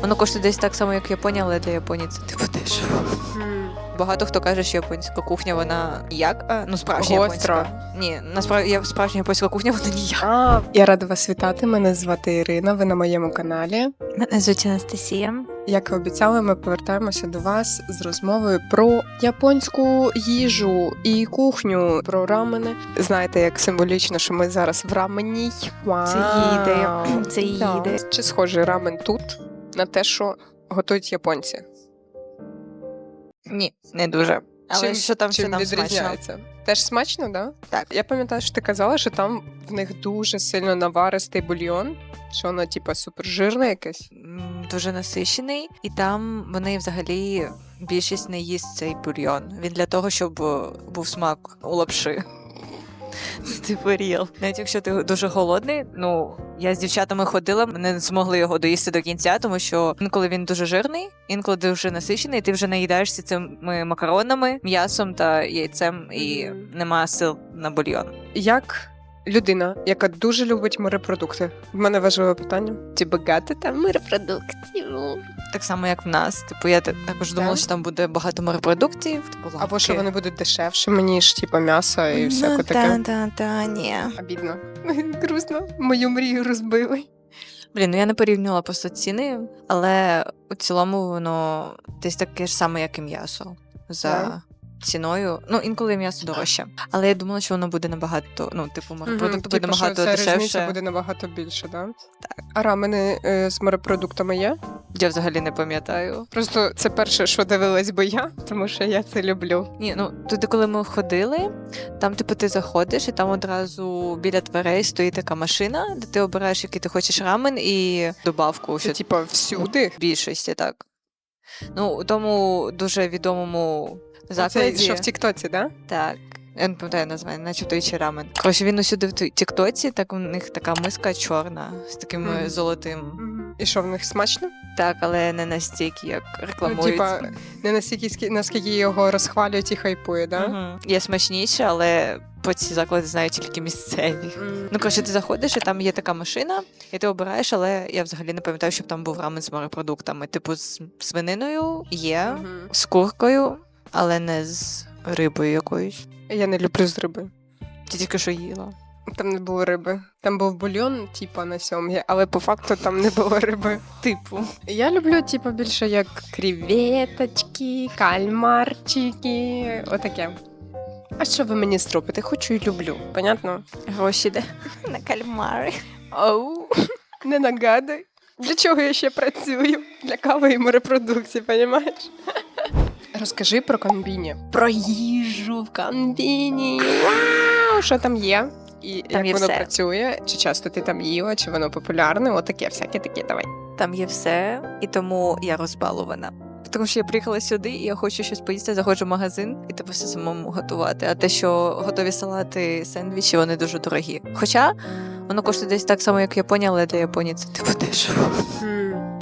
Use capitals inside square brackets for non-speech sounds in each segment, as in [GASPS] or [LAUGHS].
Воно коштує десь так само, як Японія, але для Японії це типу дешево. Багато хто каже, що японська кухня вона ніяк. а, Ну, справжня Гостра. японська. Ні, насправді я- справжня японська кухня вона ніяк. А, я рада вас вітати. Мене звати Ірина. Ви на моєму каналі. Мене звуть Анастасія. Як і обіцяли, ми повертаємося до вас з розмовою про японську їжу і кухню, про рамени. Знаєте, як символічно, що ми зараз в раменій. Вау! Це їде. Це їде. Чи схожий рамен тут на те, що готують японці? Ні, не дуже. Але чим, що там, чим що там смачно? відрізняється? Теж смачно, да? Так. Я пам'ятаю, що ти казала, що там в них дуже сильно наваристий бульйон, що воно, типа, супержирне якесь. Дуже насичений, і там вони взагалі більшість не їсть цей бульйон. Він для того, щоб е, був смак у лапши. Це [LAUGHS] Типу ріл. Навіть якщо ти дуже голодний, ну я з дівчатами ходила, ми не змогли його доїсти до кінця, тому що інколи він дуже жирний, інколи дуже насичений, ти вже наїдаєшся цими макаронами, м'ясом та яйцем, і нема сил на бульйон. Як людина, яка дуже любить морепродукти, в мене важливе питання. Чи багато там морепродуктів? Так само, як в нас. Типу, я також думала, Так. що там буде багато морепродуктів. Типу, Або що лапки. вони будуть дешевшими, ніж типа м'ясо і всяке ну, таке. Та, та, та, ні. Обідно. [LAUGHS] Грустно. Мою мрію розбили. Блін, ну я не порівнювала просто ціни, але у цілому воно десь таке ж саме, як і м'ясо. За Так. Ціною. Ну, інколи м'ясо дорожче. Але я думала, що воно буде набагато, ну, типу, морепродукт буде типу, що набагато ця різниця дешевше. буде набагато більше, да? Так. А рамени е, з морепродуктами є? Я взагалі не пам'ятаю. Просто це перше, що дивилась би я, тому що я це люблю. Ні, ну туди, коли ми ходили, там, типу, ти заходиш, і там одразу біля дверей стоїть така машина, де ти обираєш, який ти хочеш рамен і добавку. Це що типа всюди. В більшості, так. Ну, у тому дуже відомому закладі. Це що в Тіктоці, да? Так. Я не пам'ятаю названня, начебто і рамен. Коротше, він усюди в Тіктоці, так у них така миска чорна з таким Мгм. золотим. І що в них смачно? Так, але не настільки, як Ну, типа, не настільки, наскільки його розхвалюють і хайпує, да? Мгм. Є смачніше, але про ці заклади знають тільки місцеві. М. Ну, коротше, ти заходиш, і там є така машина, і ти обираєш, але я взагалі не пам'ятаю, щоб там був рамен з морепродуктами. Типу, з свининою є, Мгм. з куркою, але не з рибою якоюсь. Я не люблю з риби. Ти тільки що їла. Там не було риби. Там був бульйон, типа на сьомгі, але по факту там не було риби. Типу. Я люблю, типа, більше як креветочки, кальмарчики, отаке. А що ви мені зробите? Хочу і люблю, понятно? Гроші де? На кальмари. Оу, не нагадуй. Для чого я ще працюю? Для кави і морепродукції, понімаєш? Розкажи про комбіні. Про їжу в комбіні. Вау! Що там є? І Там як є воно все. працює? Чи часто ти там їла, чи воно популярне? Отаке, всяке таке, давай. Там є все, і тому я розбалована. Тому що я приїхала сюди, і я хочу щось поїсти, заходжу в магазин і типу все самому готувати. А те, що готові салати, сендвічі, вони дуже дорогі. Хоча воно коштує десь так само, як Японія, але для Японії це типу дешево.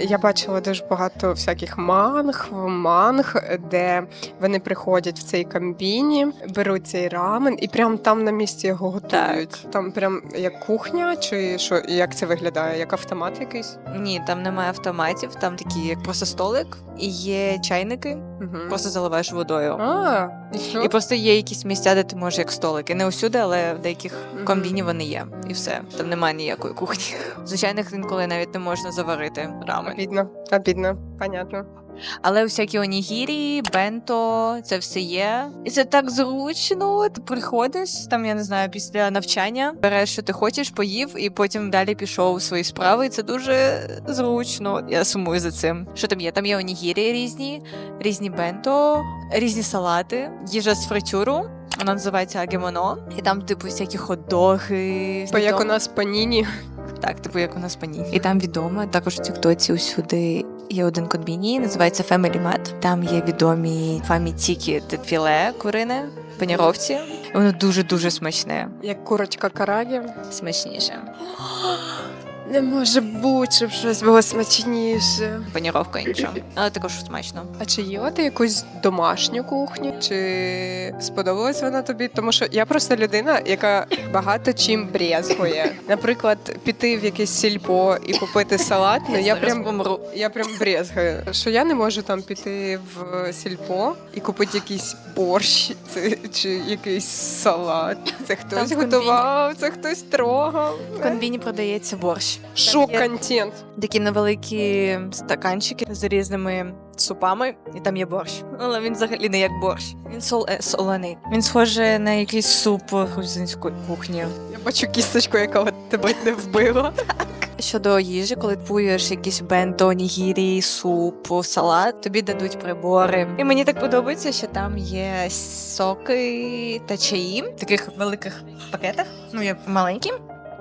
Я бачила дуже багато всяких манг, манг, де вони приходять в цей комбіні, беруть цей рамен і прямо там на місці його готують. Там прям як кухня, чи що як це виглядає? Як автомат якийсь? Ні, там немає автоматів, там такі як просто столик, і є чайники, Угу. просто заливаєш водою. А, і що? І просто є якісь місця, де ти можеш як столики. Не усюди, але в деяких Мгм. комбіні вони є. І все. Там немає ніякої кухні. [LAUGHS] Звичайних інколи навіть не можна заварити рамен. Обідно, обідно, понятно. Але всякі онігірі, бенто, це все є. І це так зручно. Ти приходиш там, я не знаю, після навчання, береш, що ти хочеш, поїв, і потім далі пішов у свої справи. І це дуже зручно. Я сумую за цим. Що там є? Там є онігірі різні, різні бенто, різні салати, їжа з фритюру. Вона називається агемоно, і там, типу, всякі хот-доги. Бо як у нас паніні. Так, типу, як у нас пані. І там відомо, також в Тіктоці усюди є один комбіні, називається Family Mat. Там є відомі фамі-тікі філе курине, паніровці. Воно дуже-дуже смачне. Як курочка карагі. Смачніше. [GASPS] [GASPS] Не може бути, щоб щось було смачніше. Паніровка інша, але також смачно. А чи їла ти якусь домашню кухню? Чи сподобалась вона тобі? Тому що я просто людина, яка багато чим брезгує. Наприклад, піти в якесь сільпо і купити салат. Ну я прям помру. я прям брезгую. Що я не можу там піти в сільпо і купити якийсь борщ це, чи якийсь салат. Це хтось готував, це хтось трогав. В конбіні продається борщ. Шок контент. Такі невеликі стаканчики з різними супами, і там є борщ. Але він взагалі не як борщ. Він сол е, солений. Він схожий на якийсь суп грузинської кухні. Я бачу кісточку, яка от тебе не вбила. [LAUGHS] Щодо їжі, коли купуєш якісь бенто, нігірі, суп, салат, тобі дадуть прибори. І мені так подобається, що там є соки та чаї в таких великих пакетах. Ну, як маленькі,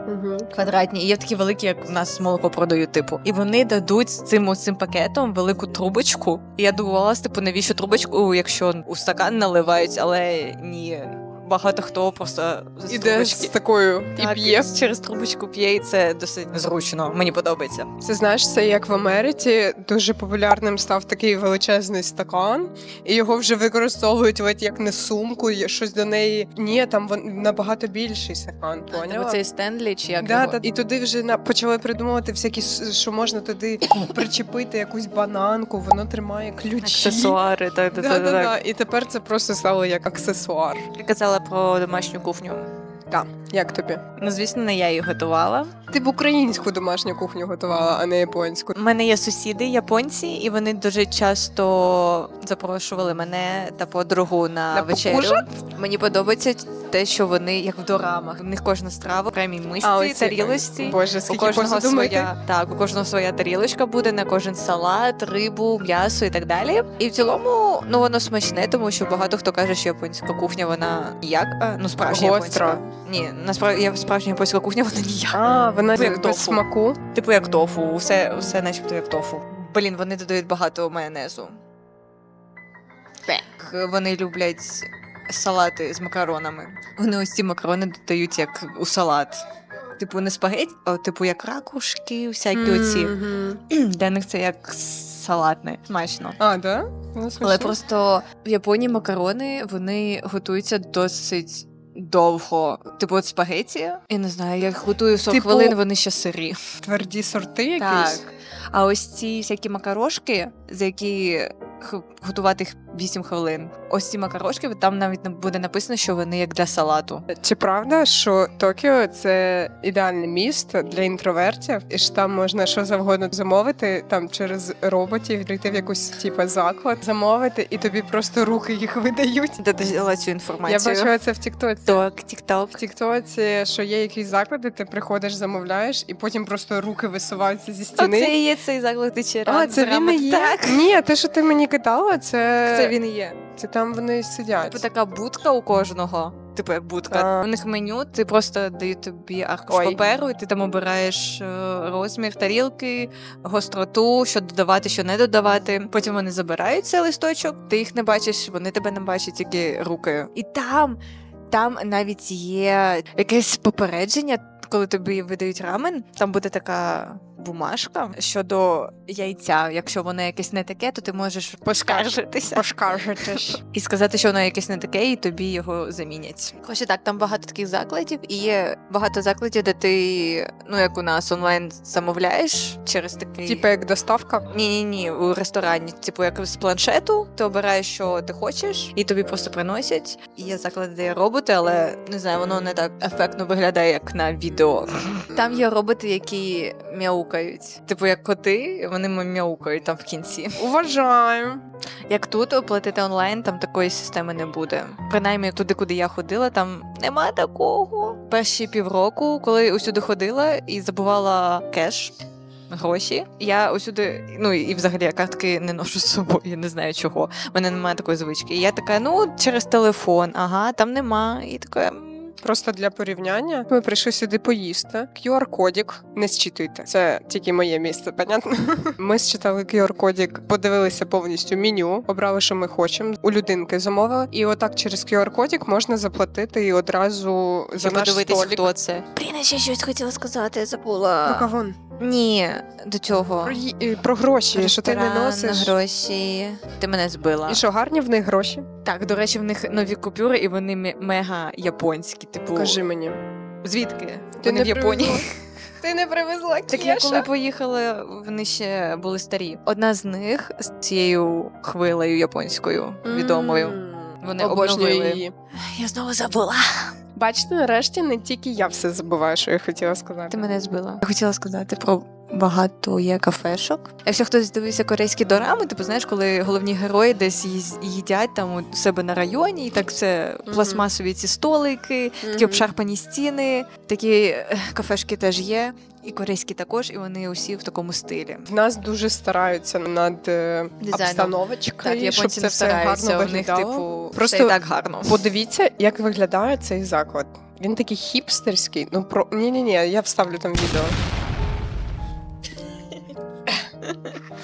Угу. квадратні, і є такі великі, як у нас молоко продають, типу. І вони дадуть з цим цим пакетом велику трубочку. І я дивувалася, типу, навіщо трубочку, якщо у стакан наливають, але ні. Багато хто просто з Іде з трубочки такою і так, п'є. через трубочку п'є, і це досить зручно. Мені подобається. Це знаєш, це як в Америці дуже популярним став такий величезний стакан, і його вже використовують ледь як не сумку, є щось до неї. Ні, там вон набагато більший стакан. Поняла? Цей Стенлі чи як Да, його? та, і туди вже на почали придумувати всякі, с- що можна туди [COUGHS] причепити якусь бананку, воно тримає ключі. аксесуари, так, так, Да, так, да, так. да. І тепер це просто стало як аксесуар. Ти казала про домашню кухню. Так, як тобі? Ну, звісно, не я її готувала. Ти б українську домашню кухню готувала, а не японську. У мене є сусіди японці, і вони дуже часто запрошували мене та подругу на, На вечерю. покушать? Мені подобається те, що вони як в дорамах. У них кожна страва, окремій мисці, А, тарілочці. Боже, У кожного своя так, у кожного своя тарілочка буде на кожен салат, рибу, м'ясо і так далі. І в цілому, ну воно смачне, тому що багато хто каже, що японська кухня вона ніяк, ну справжня Гостра. японська. Ні, насправді я справжня японська кухня, вона ніяк. Вона Як без тофу. смаку. Типу як тофу, все, все начебто як тофу. Блін, вони додають багато майонезу. Так. Вони люблять салати з макаронами. Вони ось ці макарони додають як у салат. Типу, не спагетті, а типу як ракушки, всякі оці. Мгм. Для них це як салатне. Смачно. А, да? Ну, Але смачно. просто в Японії макарони вони готуються досить довго. Типу, от спагеті. Я не знаю, я їх готую 40 Типу- хвилин, вони ще сирі. тверді сорти Так. якісь. А ось ці всякі макарошки, за які х- готувати їх 8 хвилин. Ось ці макарошки, там навіть не буде написано, що вони як для салату. Чи правда, що Токіо це ідеальне місто для інтровертів, і ж там можна що завгодно замовити, там через роботів прийти в якусь типу, заклад, замовити, і тобі просто руки їх видають. Де ти взяла цю Я інформацію? бачила це в Тіктоці. Так, тік-ток. В Тіктоці, що є якісь заклади, ти приходиш, замовляєш, і потім просто руки висуваються зі стіни. Оце і є цей заклик ти А, це він і є? Так. Ні, те, що ти мені кидала, це, Це він і є. це там вони сидять. Типу така будка у кожного. Типу як будка. А. У них меню, ти просто дають тобі аркуш Ой. паперу, і ти там обираєш е, розмір тарілки, гостроту, що додавати, що не додавати. Потім вони забирають цей листочок, ти їх не бачиш, вони тебе не бачать, тільки руки. І там, там навіть є якесь попередження, коли тобі видають рамен, там буде така. Бумажка щодо яйця. Якщо воно якесь не таке, то ти можеш поскаржитися Поскаржитесь. і сказати, що воно якесь не таке, і тобі його замінять. Хоча так, там багато таких закладів, і є багато закладів, де ти, ну як у нас, онлайн замовляєш через такий. Типа як доставка. Ні, ні, ні, у ресторані, типу, як з планшету, ти обираєш, що ти хочеш, і тобі просто приносять. І є заклади, де є роботи, але не знаю, воно не так ефектно виглядає, як на відео. Там є роботи, які мяукають. Типу, як коти, вони мяукають там в кінці. Уважаю. Як тут оплатити онлайн, там такої системи не буде. Принаймні туди, куди я ходила, там нема такого. Перші півроку, коли усюди ходила і забувала кеш. Гроші. Я усюди, ну і взагалі я картки не ношу з собою, я не знаю чого. У мене немає такої звички. І я така, ну, через телефон, ага, там нема. І така. «М, Просто для порівняння. Ми прийшли сюди поїсти. QR-кодік не зчитуйте. Це тільки моє місце, понятно? [LAUGHS] Ми зчитали QR-кодік, подивилися повністю меню, обрали, що ми хочемо. У людинки замовили. І отак через QR-кодік можна заплатити і одразу за наш подивитись, столик. хто це. Блін, я ще щось хотіла сказати, забула. Ну, кавун. Ні, до цього. Про, ї- е, про гроші, що ти не Ресторан, носиш. гроші. Ти мене збила. І що гарні в них гроші? Так, до речі, в них нові купюри, і вони ме- мега японські. Типу, Покажи мені. звідки? Ти вони не в Японії. привезла? [LAUGHS] Ти не привезла Так я коли поїхала, вони ще були старі. Одна з них з цією хвилею японською відомою. Вони Обожнюю обновили. її. Я знову забула. Бачите, нарешті не тільки я все забуваю, що я хотіла сказати. Ти мене збила. Я хотіла сказати про багато є кафешок. Якщо хтось дивився корейські дорами, типу знаєш, коли головні герої десь їз- їдять там у себе на районі, і так це Мгм. пластмасові ці столики, такі Мгм. обшарпані стіни. Такі е, кафешки теж є, і корейські також, і вони усі в такому стилі. В нас дуже стараються над е, Дизайном. обстановочкою, Так, щоб японці це не все стараються, гарно у них, виглядало. типу, Просто все і так гарно. Подивіться, як виглядає цей заклад. Він такий хіпстерський. Ну про ні, ні, ні, я вставлю там відео. Thank you.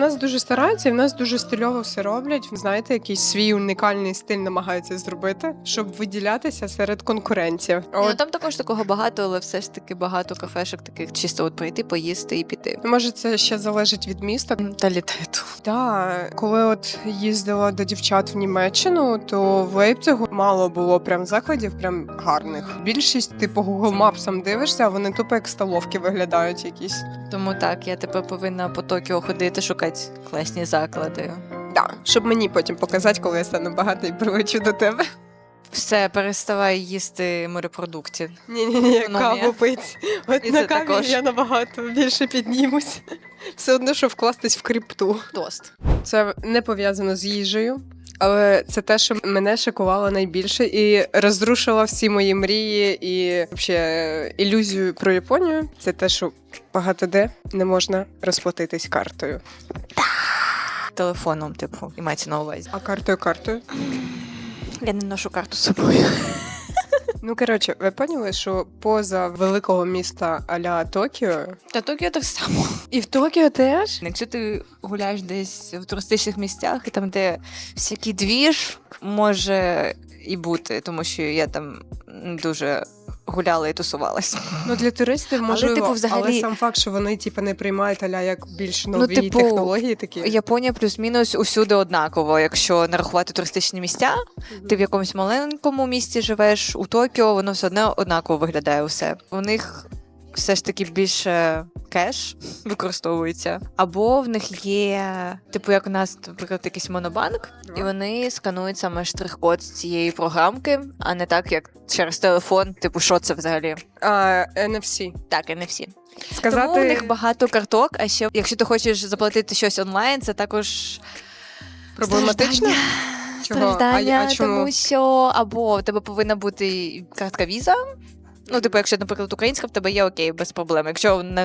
Нас дуже стараються, і в нас дуже стильово все роблять. Знаєте, якийсь свій унікальний стиль намагаються зробити, щоб виділятися серед конкурентів. А Ну, там також такого багато, але все ж таки багато кафешок, таких чисто от прийти, поїсти і піти. може, це ще залежить від міста. Та літету. Так, коли от їздила до дівчат в Німеччину, то в Лейпцигу мало було прям закладів, прям гарних. Більшість, типу, Google Maps дивишся, а вони тупо як столовки виглядають якісь. Тому так, я тепер повинна по Токіо ходити, шукати класні заклади. Да, щоб мені потім показати, коли я стану багата і прилечу до тебе. Все, переставай їсти морепродуктів. Ні, ні, ні, Економія. каву пить. От І на це каві також. я набагато більше піднімусь. Все одно, що вкластись в крипту. Тост. Це не пов'язано з їжею, але це те, що мене шокувало найбільше і розрушило всі мої мрії і взагалі ілюзію про Японію. Це те, що багато де не можна розплатитись картою. Телефоном, типу, і мається на увазі. А картою картою. Я не ношу карту з собою. Ну коротше, ви поняли, що поза великого міста Аля Токіо, Та Токіо так само. і в Токіо теж Якщо ти гуляєш десь в туристичних місцях, і там, де всякий двіж може і бути, тому що я там дуже гуляла і тусувалася. ну для туристів можливо, типу, взагалі- але сам факт, що вони типу, не приймають аля як більш нові типу, технології такі. Японія плюс-мінус усюди однаково. Якщо не рахувати туристичні місця, Мгм. ти в якомусь маленькому місті живеш у Токіо, воно все одно однаково виглядає усе. У них все ж таки більше кеш [LAUGHS] використовується, або в них є, типу, як у нас, наприклад, якийсь монобанк, і вони сканують саме штрих-код з цієї програмки, а не так, як через телефон. Типу, що це взагалі? А, NFC. Так, всі. Сказати... Тому у них багато карток, а ще якщо ти хочеш заплатити щось онлайн, це також Проблематично? Чого? Страждання, А- а чому? тому що або в тебе повинна бути картка віза. Ну, типу, якщо, наприклад, українська, в тебе є окей, без проблем. Якщо на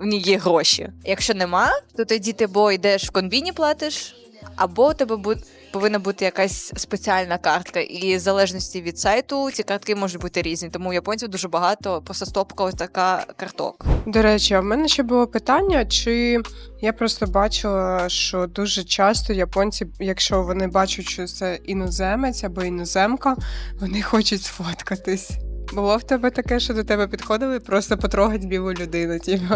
в ній є гроші. Якщо нема, то тоді ти або йдеш в конбіні, платиш, або у тебе бу- повинна бути якась спеціальна картка. І в залежності від сайту ці картки можуть бути різні. Тому у японців дуже багато, просто стопка ось така карток. До речі, а в мене ще було питання, чи я просто бачила, що дуже часто японці, якщо вони бачать, що це іноземець або іноземка, вони хочуть сфоткатись. Було в тебе таке, що до тебе підходили, просто потрогать білу людину, типу.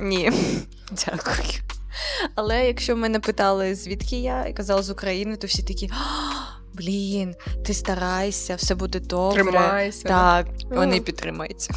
Ні, [LAUGHS] дякую. Але якщо мене питали, звідки я, і казала з України, то всі такі. Блін, ти старайся, все буде добре. Тримайся. Так, Ну. вони підтримуються.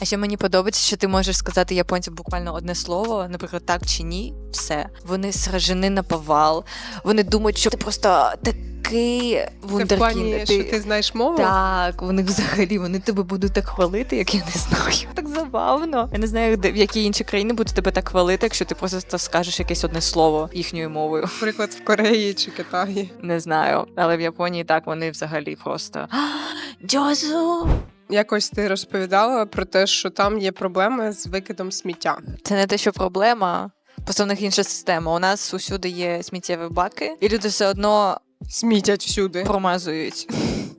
А ще мені подобається, що ти можеш сказати японцям буквально одне слово, наприклад, так чи ні, все. Вони сражені на повал. Вони думають, що ти просто такий Це в вундеркінд. що ти знаєш мову? Так, вони взагалі вони тебе будуть так хвалити, як я не знаю. Так забавно. Я не знаю, де в які інші країни будуть тебе так хвалити, якщо ти просто скажеш якесь одне слово їхньою мовою. Наприклад, в Кореї чи Китаї. Не знаю, але в Японії так вони взагалі просто Джозу. Якось ти розповідала про те, що там є проблеми з викидом сміття. Це не те, що проблема. Просто в них інша система. У нас усюди є сміттєві баки, і люди все одно Смітять всюди. промазують.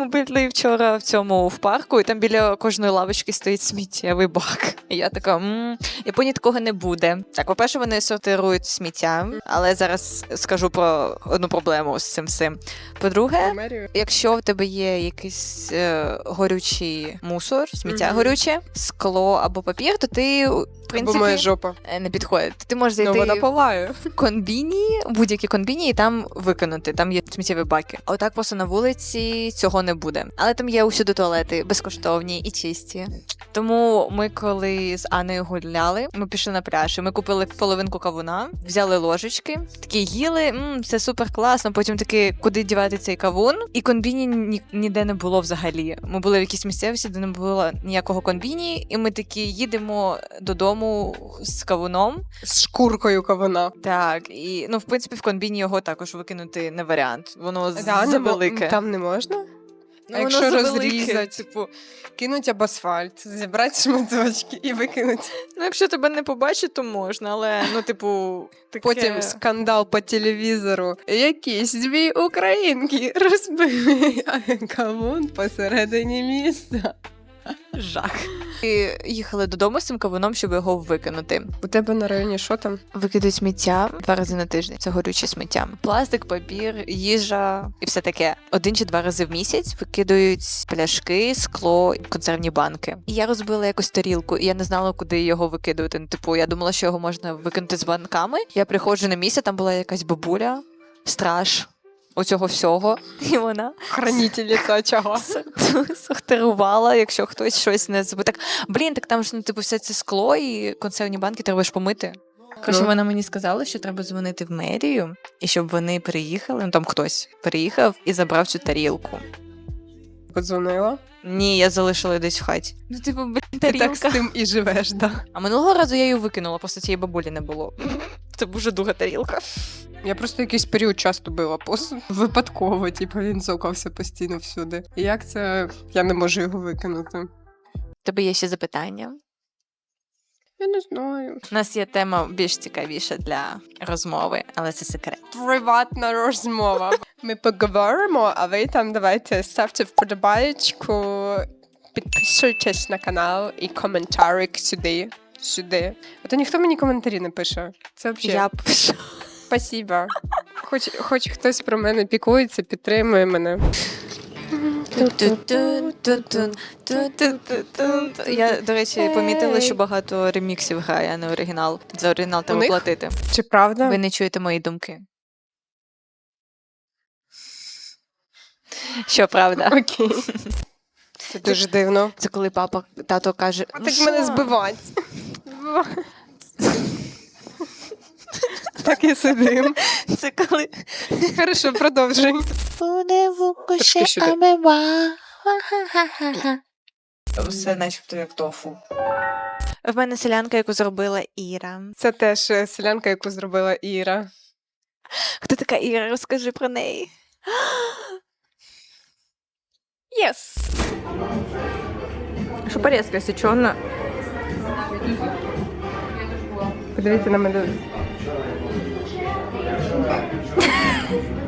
Ми були вчора в цьому в парку, і там біля кожної лавочки стоїть сміттєвий бак. І я така, м Японії такого не буде. Так, по-перше, вони сортирують сміття, але зараз скажу про одну проблему з цим всім. По-друге, якщо в тебе є якийсь е, горючий мусор, сміття горюче, скло або папір, то ти в Бо моя жопа. е, не підходить. Ти можеш Ну, зайти вона в палає. конбіні, будь-які конбіні, і там викинути. Там є сміттєві баки. А отак просто на вулиці цього не буде. Але там є усюди туалети безкоштовні і чисті. Тому ми, коли з Анею гуляли, ми пішли на пляж. і Ми купили половинку кавуна, взяли ложечки, такі їли. М, це супер класно. Потім таки, куди дівати цей кавун? І конбіні ні, ніде не було взагалі. Ми були в якійсь місцевості, де не було ніякого конбіні, і ми такі їдемо додому з кавуном. З шкуркою кавуна. Так, і ну, в принципі, в конбіні його також викинути не варіант. Воно Да, завелике. Там не можна? Ну, а якщо розрізати? типу, Кинуть об асфальт, зібрати шматочки і викинути. ну якщо тебе не побачить, то можна, але ну, типу, таке... Потім скандал по телевізору. Якісь дві українки розбили кавун посередині міста. Жах. І їхали додому з цим кавуном, щоб його викинути. У тебе на районі що там? Викидають сміття два рази на тиждень. Це горюче сміття. Пластик, папір, їжа і все таке. Один чи два рази в місяць викидають пляшки, скло, консервні банки. І я розбила якусь тарілку, і я не знала, куди його викидувати. Ну, типу, я думала, що його можна викинути з банками. Я приходжу на місце, там була якась бабуля, страж. Оцього всього, і вона Хранительниця [LAUGHS] чого? сор- [LAUGHS] сортирувала, якщо хтось щось не забув. Так, блін, так там ж ну, типу, все це скло і консервні банки треба ж помити. Коротше, Ну. вона мені сказала, що треба дзвонити в мерію, і щоб вони приїхали, ну там хтось приїхав і забрав цю тарілку. Подзвонила. Ні, я залишила десь в хаті. Ну, типу, блін, Ти так тарілка. з тим і живеш, да. А минулого разу я її викинула, просто цієї бабулі не було. [LAUGHS] Це дуже дуга тарілка. Я просто якийсь період часто била посуд. [LAUGHS] Випадково, типу, він цокався постійно всюди. І як це я не можу його викинути? Тебе є ще запитання? Я не знаю. У нас є тема більш цікавіша для розмови, але це секрет. Приватна розмова. [LAUGHS] Ми поговоримо, а ви там давайте ставте вподобаєчку, підписуйтесь на канал і коментарик сюди. Сюди. А то ніхто мені коментарі не пише. Це взагалі. Я пишу. Спасибо. Хоч, хоч хтось про мене піклується, підтримує мене. Я, до речі, помітила, що багато реміксів грає, а не оригінал. За оригінал треба них? платити. Чи правда? Ви не чуєте мої думки. Що правда? Окей. Це дуже дивно. Це коли папа тато каже: «Ну так що?» мене [LAUGHS] Так і сидим. Це коли Хорошо, продовжуй. Трошки сюди. Все начебто як тофу. В мене селянка, яку зробила Іра. Це теж е, селянка, яку зробила Іра. Хто така Іра? Розкажи про неї. Єс. Що порізка сечена? Подивіться на мене. [LAUGHS]